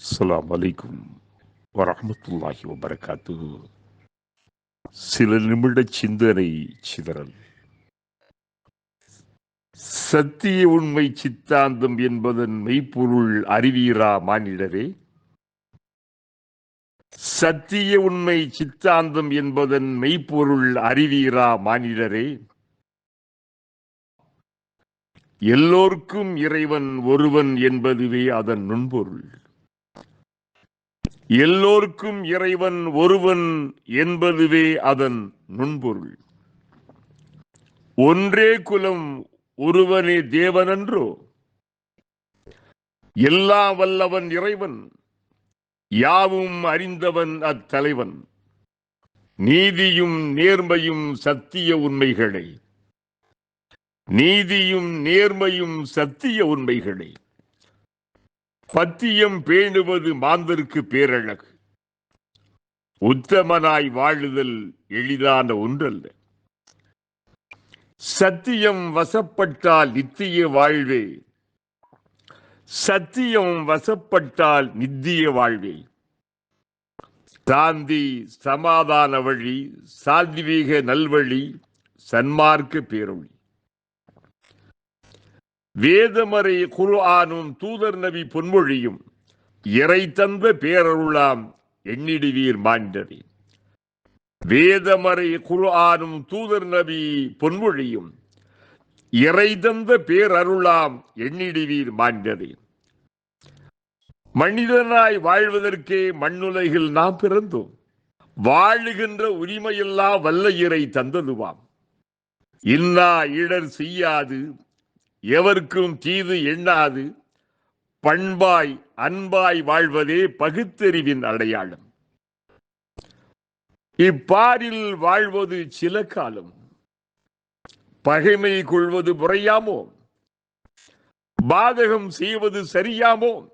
அஸ்லாம் வலைக்கும் வரமத்துல்லாஹி வபரகாத்து சில நிமிட சிந்தனை சிதறல். சத்திய உண்மை சித்தாந்தம் என்பதன் மெய்ப்பொருள் அறிவீரா மானிடரே? சத்திய உண்மை சித்தாந்தம் என்பதன் மெய்ப்பொருள் அறிவீரா மானிடரே? எல்லோர்க்கும் இறைவன் ஒருவன் என்பதுவே அதன் நுண்பொருள். எல்லோர்க்கும் இறைவன் ஒருவன் என்பதுவே அதன் நுண்பொருள். ஒன்றே குலம் ஒருவனே தேவனன்றோ? எல்லா வல்லவன் இறைவன் யாவும் அறிந்தவன் அத்தலைவன். நீதியும் நேர்மையும் சத்திய உண்மைகளை. நீதியும் நேர்மையும் சத்திய உண்மைகளை. பத்தியம் பேணுவது மாந்தருக்கு பேரழகு. உத்தமனாய் வாழுதல் எளிதான ஒன்றல்ல. சத்தியம் வசப்பட்டால் நித்திய வாழ்வே. சத்தியம் வசப்பட்டால் நித்திய வாழ்வே. சாந்தி சமாதான வழி சாத்வீக நல்வழி சன்மார்க்க பேரொழி. வேதமறை குர்ஆனும் தூதர் நபி பொன்மொழியும் இறை தந்த பேரருளாம் எண்ணிடுவீர் மாண்டரே வேதமறை குர்ஆனும் தூதர் நபி பொன்மொழியும் இறை தந்த பேரருளாம் எண்ணிடுவீர் மாண்டரே மனிதனாய் வாழ்வதற்கே மண்ணுலகில் நாம் பிறந்தோம். வாழுகின்ற உரிமையெல்லாம் வல்ல இறை தந்ததுவாம். இன்னா இடர் செய்யாது எவர்க்கும் தீது எண்ணாது பண்பாய் அன்பாய் வாழ்வதே பகுத்தறிவின் அடையாளம். இப்பாரில் வாழ்வது சில காலம். பகைமை கொள்வது முறையாமோ? பாதகம் செய்வது சரியாமோ?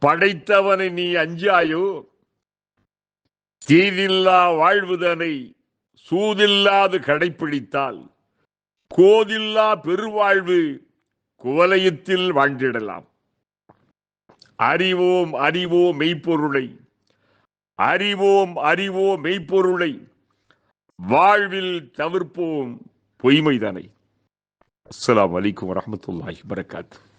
படைத்தவனை நீ அஞ்சாயோ? தீதில்லா வாழ்வுதனை சூதில்லாது கடைப்பிடித்தால் கோதில்லா பெருவாழ்வு குவலயத்தில் வாழ்ந்திடலாம். அறிவோம் அறிவோம் மெய்ப்பொருளை. அறிவோம் அறிவோம் மெய்ப்பொருளை. வாழ்வில் தவிர்ப்போம் பொய்மைதானை. அஸ்லாம் அலைக்கும் வரமத்துல்லாஹி வரகாத்து